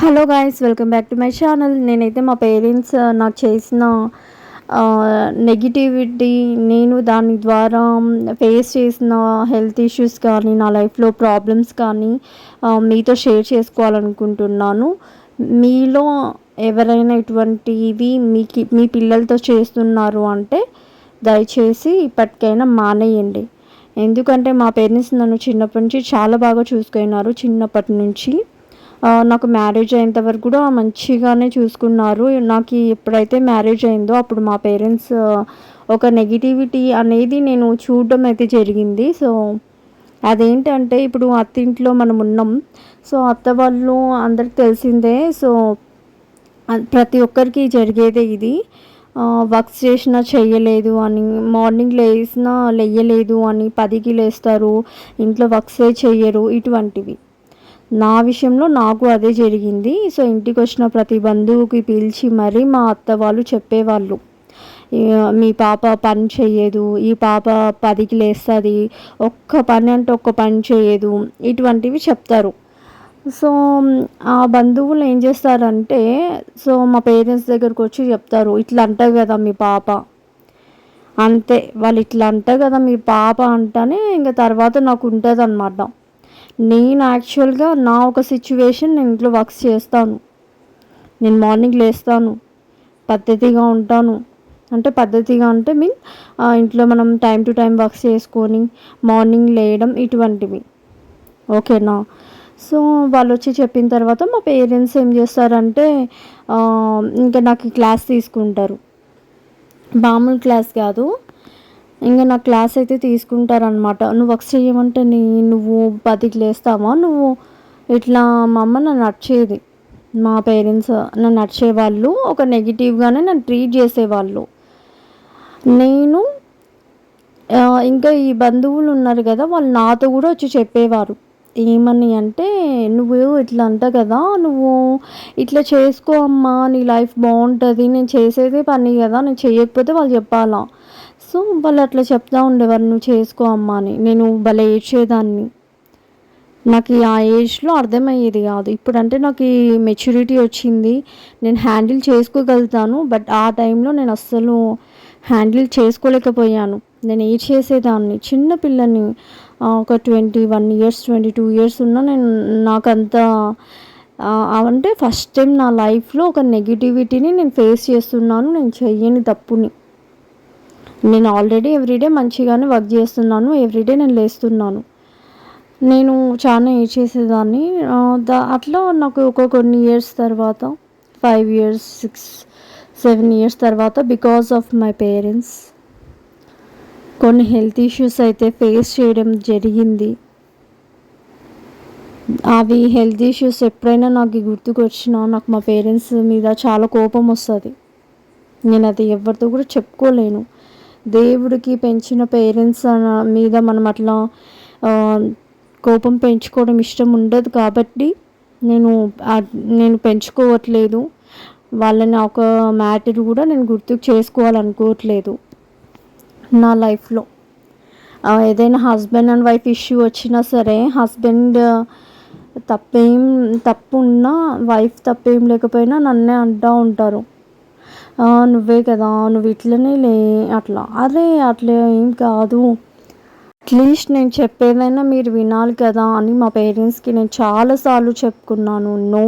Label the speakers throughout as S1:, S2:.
S1: Hello guys welcome back to my channel నేనైతే మా parents uh, నాకు చేసిన uh, నెగిటివిటీ నేను దాని ద్వారా um, ఫేస్ చేసిన హెల్త్ ఇష్యూస్ కానీ నా లైఫ్లో ప్రాబ్లమ్స్ కానీ uh, మీతో షేర్ చేసుకోవాలనుకుంటున్నాను. మీలో ఎవరైనా ఇటువంటివి మీకు మీ పిల్లలతో చేస్తున్నారు అంటే దయచేసి ఇప్పటికైనా మానేయండి. ఎందుకంటే మా పేరెంట్స్ నన్ను చిన్నప్పటి నుంచి చాలా బాగా చూసుకున్నారు చిన్నప్పటి నుంచి. నాకు మ్యారేజ్ అయ్యేంత వరకు కూడా మంచిగానే చూసుకున్నారు. నాకు ఎప్పుడైతే మ్యారేజ్ అయిందో అప్పుడు మా పేరెంట్స్ ఒక నెగిటివిటీ అనేది నేను చూడడం అయితే జరిగింది. సో అదేంటంటే ఇప్పుడు అత్తింట్లో మనం ఉన్నాం. సో అత్త వాళ్ళు అందరికి తెలిసిందే. సో ప్రతి ఒక్కరికి జరిగేదే ఇది. వర్క్స్ చేసినా చేయలేదు అని మార్నింగ్ లేసినా లేయలేదు అని పదికి లేస్తారు. ఇంట్లో వర్క్సే చెయ్యరు ఇటువంటివి. నా విషయంలో నాకు అదే జరిగింది. సో ఇంటికి వచ్చిన ప్రతి బంధువుకి పిలిచి మరీ మా అత్త వాళ్ళు చెప్పేవాళ్ళు. మీ పాప పని చేయదు ఈ పాప పదికి లేస్తుంది ఒక్క పని అంటే ఒక్క పని చేయదు ఇటువంటివి చెప్తారు. సో ఆ బంధువులు ఏం చేస్తారంటే సో మా పేరెంట్స్ దగ్గరకు వచ్చి చెప్తారు ఇట్లా అంటారు కదా మీ పాప. అంతే వాళ్ళు ఇట్లా అంటారు కదా మీ పాప అంటేనే ఇంకా తర్వాత నాకు ఉంటుంది అనమాట నేను యాక్చువల్గా నా ఒక సిచ్యువేషన్ నేను ఇంట్లో వర్క్స్ చేస్తాను. నేను మార్నింగ్ లేస్తాను. పద్ధతిగా ఉంటాను. అంటే పద్ధతిగా అంటే మీన్ ఇంట్లో మనం టైం టు టైం వర్క్స్ చేసుకొని మార్నింగ్ లేయడం ఇటువంటివి. ఓకేనా సో వాళ్ళు వచ్చి చెప్పిన తర్వాత మా పేరెంట్స్ ఏం చేస్తారంటే ఇంకా నాకు క్లాస్ తీసుకుంటారు. మామూలు క్లాస్ కాదు. ఇంకా నా క్లాస్ అయితే తీసుకుంటారనమాట నువ్వు వర్క్స్ చేయమంటే నీ నువ్వు పదికి లేస్తావా? నువ్వు ఇట్లా మా అమ్మ నన్ను నడిచేది. మా పేరెంట్స్ నన్ను నడిచేవాళ్ళు ఒక నెగిటివ్గానే నన్ను ట్రీట్ చేసేవాళ్ళు. నేను ఇంకా ఈ బంధువులు ఉన్నారు కదా వాళ్ళు నాతో కూడా వచ్చి చెప్పేవారు. ఏమని అంటే నువ్వు ఇట్లా అంట కదా నువ్వు ఇట్లా చేసుకో అమ్మా నీ లైఫ్ బాగుంటుంది నేను చేసేదే పని కదా నేను చేయకపోతే వాళ్ళు చెప్పాలా? సో వాళ్ళు అట్లా చెప్తా ఉండేవారు నువ్వు చేసుకో అమ్మా అని. నేను భలే ఏడ్చేదాన్ని. నాకు ఆ ఏజ్లో అర్థమయ్యేది కాదు. ఇప్పుడంటే నాకు ఈ మెచ్యూరిటీ వచ్చింది. నేను హ్యాండిల్ చేసుకోగలుగుతాను బట్ ఆ టైంలో నేను అస్సలు హ్యాండిల్ చేసుకోలేకపోయాను. నేను ఏ చేసేదాన్ని చిన్న పిల్లని ఒక twenty one years twenty two years ఉన్నా నేను నాకంత అంటే ఫస్ట్ టైం నా లైఫ్లో ఒక నెగిటివిటీని నేను ఫేస్ చేస్తున్నాను. నేను చెయ్యని తప్పుని. నేను ఆల్రెడీ ఎవ్రీడే మంచిగానే వర్క్ చేస్తున్నాను ఎవ్రీడే నేను లేస్తున్నాను. నేను చాలా ఏ చేసేదాన్ని. దా అట్లా నాకు ఒక కొన్ని ఇయర్స్ తర్వాత five years six seven years తర్వాత బికాస్ ఆఫ్ మై పేరెంట్స్ కొన్ని హెల్త్ ఇష్యూస్ అయితే ఫేస్ చేయడం జరిగింది. అవి హెల్త్ ఇష్యూస్ ఎప్పుడైనా నాకు గుర్తుకొచ్చినా నాకు మా పేరెంట్స్ మీద చాలా కోపం వస్తుంది. నేను అది ఎవరితో కూడా చెప్పుకోలేను. దేవుడికి పెంచిన పేరెంట్స్ మీద మనం అట్లా కోపం పెంచుకోవడం ఇష్టం ఉండదు కాబట్టి నేను నేను పెంచుకోవట్లేదు. వాళ్ళని ఒక మ్యాటర్ కూడా నేను గుర్తుకు చేసుకోవాలనుకోవట్లేదు నా లైఫ్లో. ఏదైనా హస్బెండ్ అండ్ వైఫ్ ఇష్యూ వచ్చినా సరే హస్బెండ్ తప్పేం తప్పు ఉన్నా వైఫ్ తప్పేం లేకపోయినా నన్నే అంటూ ఉంటారు. నువ్వే కదా నువ్వు ఇట్లనే లే అట్లా. అరే అట్లా ఏం కాదు. అట్లీస్ట్ నేను చెప్పేదైనా మీరు వినాలి కదా అని మా పేరెంట్స్కి నేను చాలాసార్లు చెప్పుకున్నాను నో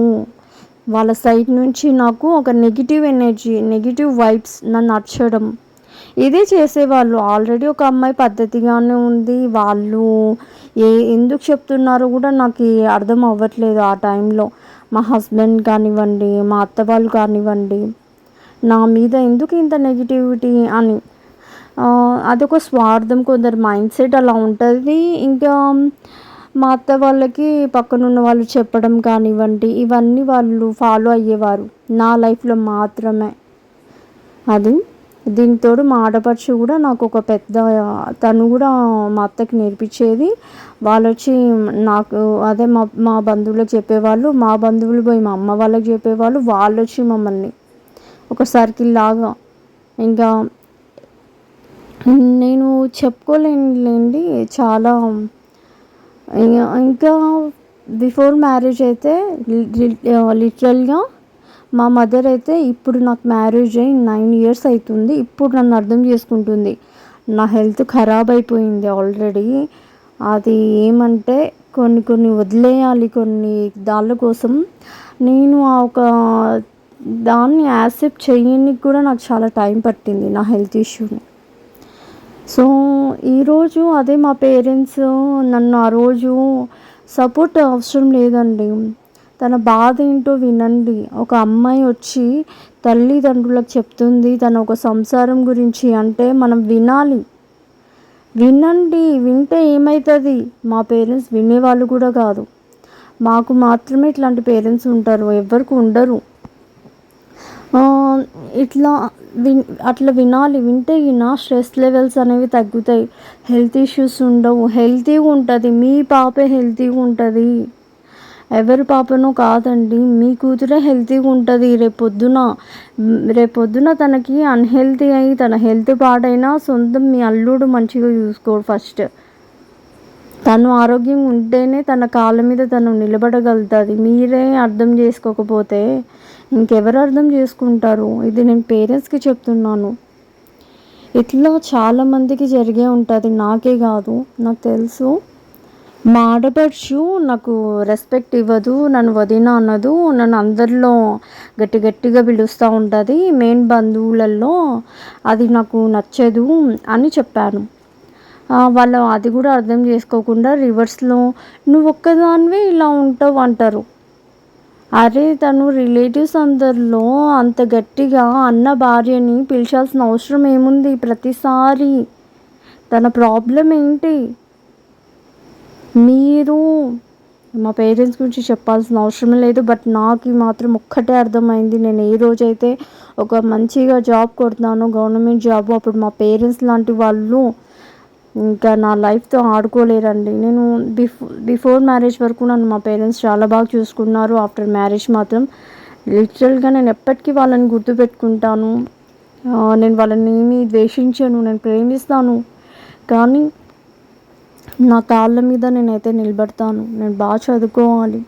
S1: వాళ్ళ సైడ్ నుంచి నాకు ఒక నెగిటివ్ ఎనర్జీ నెగిటివ్ వైబ్స్ నన్ను నచ్చడం ఇదే చేసేవాళ్ళు. ఆల్రెడీ ఒక అమ్మాయి పద్ధతిగానే ఉంది. వాళ్ళు ఏ ఎందుకు చెప్తున్నారో కూడా నాకు అర్థం అవ్వట్లేదు ఆ టైంలో. మా హస్బెండ్ కానివ్వండి మా అత్త వాళ్ళు కానివ్వండి. నా మీద ఎందుకు ఇంత నెగిటివిటీ అని. అదొక స్వార్థం కొందరు మైండ్ సెట్ అలా ఉంటుంది. ఇంకా మా అత్త వాళ్ళకి పక్కనున్న వాళ్ళు చెప్పడం కానివ్వండి ఇవన్నీ వాళ్ళు ఫాలో అయ్యేవారు. నా లైఫ్లో మాత్రమే. అది దీనితోడు మా ఆడపడుచు కూడా నాకు ఒక పెద్ద తను కూడా మా అత్తకి నేర్పించేది. వాళ్ళు వచ్చి నాకు అదే మా మా బంధువులకు చెప్పేవాళ్ళు మా బంధువులు పోయి మా అమ్మ వాళ్ళకి చెప్పేవాళ్ళు వాళ్ళు వచ్చి మమ్మల్ని ఒక సర్కిల్ లాగా. ఇంకా నేను చెప్పుకోలేనులేండి చాలా. ఇంకా బిఫోర్ మ్యారేజ్ అయితే లిటరల్గా మా మదర్ అయితే ఇప్పుడు నాకు మ్యారేజ్ అయ్యి నైన్ ఇయర్స్ అవుతుంది ఇప్పుడు నన్ను అర్థం చేసుకుంటుంది. నా హెల్త్ ఖరాబ్ అయిపోయింది ఆల్రెడీ అది ఏమంటే కొన్ని కొన్ని వదిలేయాలి కొన్ని దాళ్ళ కోసం. నేను ఆ ఒక దాన్ని యాక్సెప్ట్ చేయడానికి కూడా నాకు చాలా టైం పట్టింది నా హెల్త్ ఇష్యూని. సో ఈరోజు అదే మా పేరెంట్స్ నన్ను ఆ రోజు సపోర్ట్ అవసరం లేదండి. తన బాధ ఏంటో వినండి. ఒక అమ్మాయి వచ్చి తల్లిదండ్రులకు చెప్తుంది తన ఒక సంసారం గురించి అంటే మనం వినాలి. వినండి వింటే ఏమవుతుంది మా పేరెంట్స్ వినేవాళ్ళు కూడా కాదు. మాకు మాత్రమే ఇట్లాంటి పేరెంట్స్ ఉంటారు ఎవరికి ఉండరు. ఇట్లా విన్ అట్లా వినాలి. వింటే నా స్ట్రెస్ లెవెల్స్ అనేవి తగ్గుతాయి. హెల్త్ ఇష్యూస్ ఉండవు. హెల్తీగా ఉంటుంది. మీ పాపే హెల్తీగా ఉంటుంది. ఎవరి పాపనో కాదండి. మీ కూతురే హెల్తీగా ఉంటుంది. రేపొద్దున రేపొద్దున తనకి అన్హెల్తీ అయ్యి తన హెల్త్ పాడైనా సొంతం మీ అల్లుడు మంచిగా చూసుకోడు ఫస్ట్. తను ఆరోగ్యంగా ఉంటేనే తన కాళ్ళ మీద తను నిలబడగలుగుతుంది. మీరే అర్థం చేసుకోకపోతే ఇంకెవరు అర్థం చేసుకుంటారు? ఇది నేను పేరెంట్స్కి చెప్తున్నాను. ఇట్లా చాలామందికి జరిగే ఉంటుంది. నాకే కాదు నాకు తెలుసు. మా ఆడపడుచు నాకు రెస్పెక్ట్ ఇవ్వదు నన్ను వదిన అన్నదు నన్ను అందరిలో గట్టి గట్టిగా పిలుస్తూ ఉంటుంది. మెయిన్ బంధువులలో అది నాకు నచ్చదు అని చెప్పాను. వాళ్ళు అది కూడా అర్థం చేసుకోకుండా రివర్స్లో నువ్వు ఒక్కదానివే ఇలా ఉంటావు అంటారు. అరే తను రిలేటివ్స్ అందరిలో అంత గట్టిగా అన్న భార్యని పిలిచాల్సిన అవసరం ఏముంది? ప్రతిసారి తన ప్రాబ్లం ఏంటి? మీరు మా పేరెంట్స్ గురించి చెప్పాల్సిన అవసరం లేదు బట్ నాకు మాత్రం ఒక్కటే అర్థమైంది. నేను ఏ రోజైతే ఒక మంచిగా జాబ్ కొడతాను గవర్నమెంట్ జాబ్ అప్పుడు మా పేరెంట్స్ లాంటి వాళ్ళు ఇంకా నా లైఫ్తో ఆడుకోలేరండి. నేను బిఫో బిఫోర్ మ్యారేజ్ వరకు నన్ను మా పేరెంట్స్ చాలా బాగా చూసుకున్నారు. ఆఫ్టర్ మ్యారేజ్ మాత్రం లిటరల్గా నేను ఎప్పటికీ వాళ్ళని గుర్తుపెట్టుకుంటాను. నేను వాళ్ళని ఏమి ద్వేషించను నేను ప్రేమిస్తాను. కానీ నా కాళ్ళ మీద నేనైతే నిలబడతాను. నేను బాగా చదువుకోవాలి.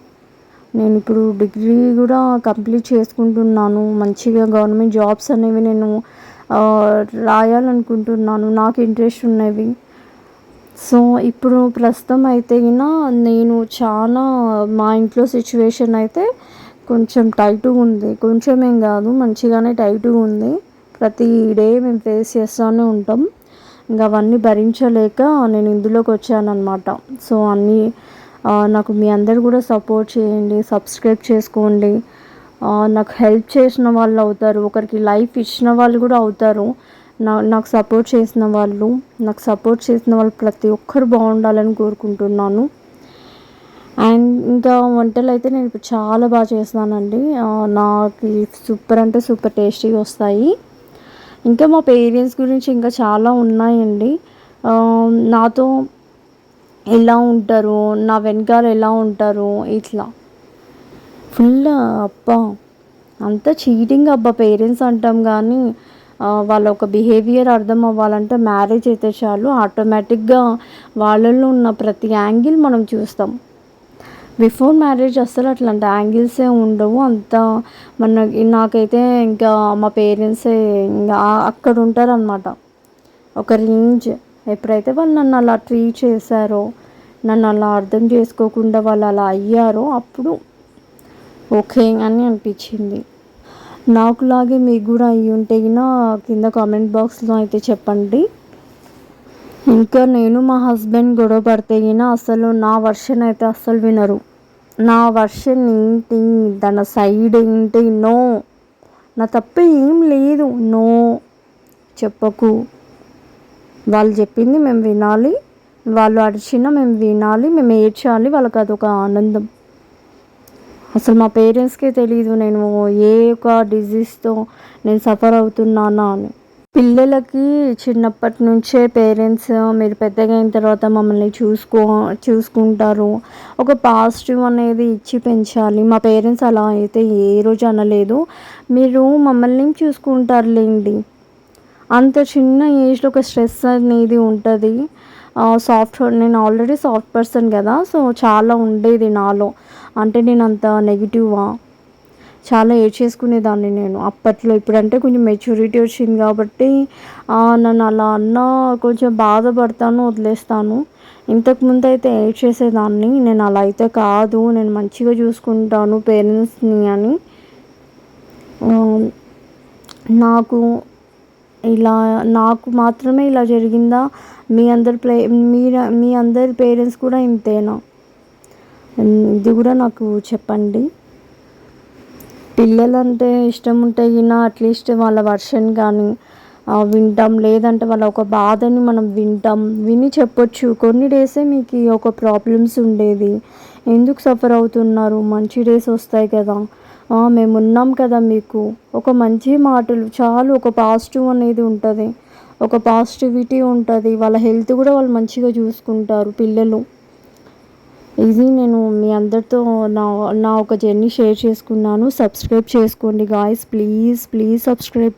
S1: నేను ఇప్పుడు డిగ్రీ కూడా కంప్లీట్ చేసుకుంటున్నాను. మంచిగా గవర్నమెంట్ జాబ్స్ అనేవి నేను రాయాలనుకుంటున్నాను. నాకు ఇంట్రెస్ట్ ఉన్నవి. సో ఇప్పుడు ప్రస్తుతం అయితే గిన నేను చాలా మా ఇంట్లో సిచ్యువేషన్ అయితే కొంచెం టైట్గా ఉంది. కొంచెం ఏం కాదు మంచిగానే టైట్గా ఉంది. ప్రతి డే మేము ఫేస్ చేస్తూనే ఉంటాం. ఇంకా అవన్నీ భరించలేక నేను ఇందులోకి వచ్చానమాట సో అన్నీ నాకు మీ అందరు కూడా సపోర్ట్ చేయండి సబ్స్క్రైబ్ చేసుకోండి. నాకు హెల్ప్ చేసిన వాళ్ళు అవుతారు. ఒకరికి లైఫ్ ఇచ్చిన వాళ్ళు కూడా అవుతారు. నా నాకు సపోర్ట్ చేసిన వాళ్ళు నాకు సపోర్ట్ చేసిన వాళ్ళు ప్రతి ఒక్కరు బాగుండాలని కోరుకుంటున్నాను. అండ్ ఇంకా వంటలు అయితే నేను ఇప్పుడు చాలా బాగా చేస్తున్నానండి. నాకు సూపర్ అంటే సూపర్ టేస్టీగా వస్తాయి. ఇంకా మా పేరెంట్స్ గురించి ఇంకా చాలా ఉన్నాయండి. నాతో ఎలా ఉంటారు నా వెనకాల ఎలా ఉంటారు ఇట్లా. ఫుల్ అబ్బా అంత చీటింగ్ అబ్బా పేరెంట్స్ అంటాం కానీ వాళ్ళ ఒక బిహేవియర్ అర్థం అవ్వాలంటే మ్యారేజ్ అయితే చాలు. ఆటోమేటిక్గా వాళ్ళల్లో ఉన్న ప్రతి యాంగిల్ మనం చూస్తాం. బిఫోర్ మ్యారేజ్ అస్సలు అట్లాంటి యాంగిల్సే ఉండవు. అంత మన నాకైతే ఇంకా మా పేరెంట్సే ఇంకా అక్కడ ఉంటారనమాట ఒక రేంజ్. ఎప్పుడైతే వాళ్ళు నన్ను అలా ట్రీట్ చేశారో నన్ను అలా అర్థం చేసుకోకుండా వాళ్ళు అలా అయ్యారో అప్పుడు ఓకే అని అనిపించింది. నాకులాగే మీకు కూడా అయ్యి ఉంటే కింద కామెంట్ బాక్స్లో అయితే చెప్పండి. ఇంకా నేను మా హస్బెండ్ గొడవ పడితే అసలు నా వర్షన్ అయితే అస్సలు వినరు. నా వర్షన్ ఏంటి? తన సైడ్ ఏంటి? నో నా తప్పు ఏం లేదు. నో చెప్పకు. వాళ్ళు చెప్పింది మేము వినాలి. వాళ్ళు అడిచినా మేము వినాలి. మేము ఏడ్చాలి. వాళ్ళకి అదొక ఆనందం. అసలు మా పేరెంట్స్కే తెలియదు నేను ఏ ఒక డిజీజ్తో నేను సఫర్ అవుతున్నానా అని. పిల్లలకి చిన్నప్పటి నుంచే పేరెంట్స్ మీరు పెద్దగా అయిన తర్వాత మమ్మల్ని చూసుకో చూసుకుంటారు. ఒక పాజిటివ్ అనేది ఇచ్చి పెంచాలి. మా పేరెంట్స్ అలా అయితే ఏ రోజు అనలేదు. మీరు మమ్మల్ని చూసుకుంటారులేండి. అంత చిన్న ఏజ్లో ఒక స్ట్రెస్ అనేది ఉంటుంది. సాఫ్ట్వేర్ నేను ఆల్రెడీ సాఫ్ట్ పర్సన్ కదా సో చాలా ఉండేది నాలో. అంటే నేను అంత నెగిటివా చాలా ఏడ్చేసుకునేదాన్ని నేను అప్పట్లో. ఇప్పుడంటే కొంచెం మెచ్యూరిటీ వచ్చింది కాబట్టి నన్ను అలా అన్నా కొంచెం బాధపడతాను వదిలేస్తాను. ఇంతకుముందు అయితే ఏడ్చేసేదాన్ని నేను అలా అయితే కాదు. నేను మంచిగా చూసుకుంటాను పేరెంట్స్ని అని. నాకు ఇలా నాకు మాత్రమే ఇలా జరిగిందా? మీ అందరి ప్లే మీరు మీ అందరి పేరెంట్స్ కూడా ఇంతేనా? ఇది కూడా నాకు చెప్పండి. పిల్లలంటే ఇష్టం ఉంటే గిన అట్లీస్ట్ వాళ్ళ వర్షన్ కానీ వింటాం. లేదంటే వాళ్ళ ఒక బాధని మనం వింటాం. విని చెప్పొచ్చు. కొన్ని డేసే మీకు ఒక ప్రాబ్లమ్స్ ఉండేది. ఎందుకు సఫర్ అవుతున్నారు? మంచి డేస్ వస్తాయి కదా. మేము ఉన్నాం కదా మీకు. ఒక మంచి మాటలు చాలు. ఒక పాజిటివ్ అనేది ఉంటుంది. ఒక పాజిటివిటీ ఉంటుంది. వాళ్ళ హెల్త్ కూడా వాళ్ళు మంచిగా చూసుకుంటారు పిల్లలు. ఇది నేను మీ అందరితో నా నా ఒక జర్నీ షేర్ చేసుకున్నాను. సబ్స్క్రైబ్ చేసుకోండి గాయస్ ప్లీజ్ ప్లీజ్ సబ్స్క్రైబ్